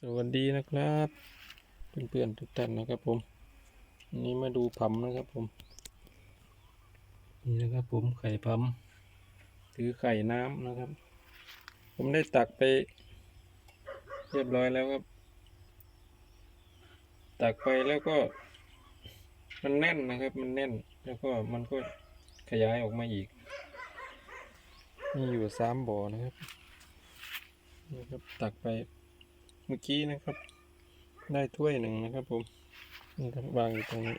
สวัสดีนะครับเพื่อนๆทุกท่านนะครับผมวันนี้มาดูผัมนะครับผม นี่นะครับผมไข่ผัมหรือไข่น้ำนะครับ ผมได้ตักไป เรียบร้อยแล้วครับ ตักไปแล้วก็ มันแน่นนะครับ มันแน่นแล้วก็มันก็ขยายออกมาอีกมีอยู่สามบ่อนะครับนี่ครับ ตักไป เมื่อกี้นะครับ ได้ถ้วยหนึ่งนะครับผมนี่ครับวางอยู่ตรงนี้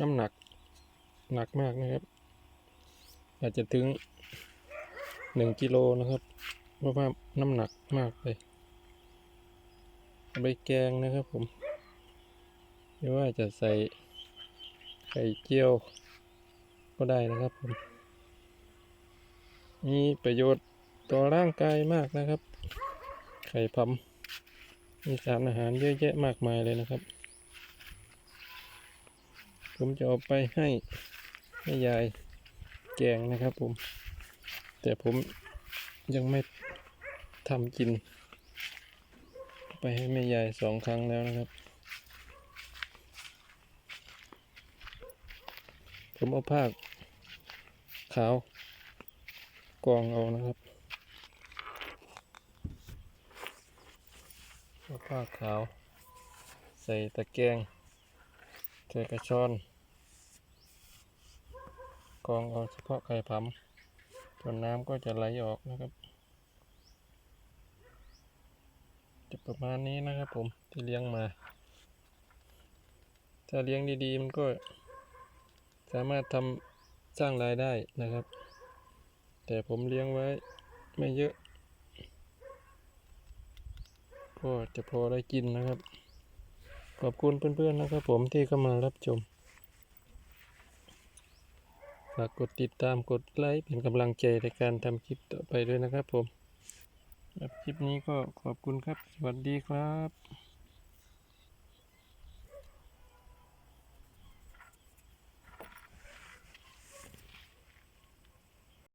น้ำหนัก หนักมากนะครับ อาจจะถึงหนึ่งกิโลนะครับเพราะว่าน้ำหนักมากเลยเอาไปแกงนะครับผมหรือว่าจะใส่ไข่เจียวก็ได้นะครับผมมีประโยชน์ ต่อร่างกายมากนะครับ ไข่พัมมีสารอาหารเยอะแยะมากมายเลยนะครับ ผมจะเอาไปให้ให้ยายแกงนะครับผม แต่ผมยังไม่ทำกิน ไปให้แม่ยายสองครั้งแล้วนะครับ ผมเอาผ้าขาวกองเอานะครับ เอาผ้าขาว ใส่ตะแกรงใส่กระชอนกองเอาเฉพาะไข่ผำจนน้ำก็จะไหลออกนะครับ จะประมาณนี้นะครับผมที่เลี้ยงมา ถ้าเลี้ยงดีๆ มันก็ สามารถทำสร้างรายได้นะครับ แต่ผมเลี้ยงไว้ไม่เยอะ ก็จะพอได้กินนะครับ ขอบคุณเพื่อนๆนะครับ ผมที่เข้ามารับชมฝากกดติดตามกดไลค์เป็นกำลังใจในการทำคลิปต่อไปด้วยนะครับผมครับคลิปนี้ก็ขอบคุณครับ สวัสดีครับ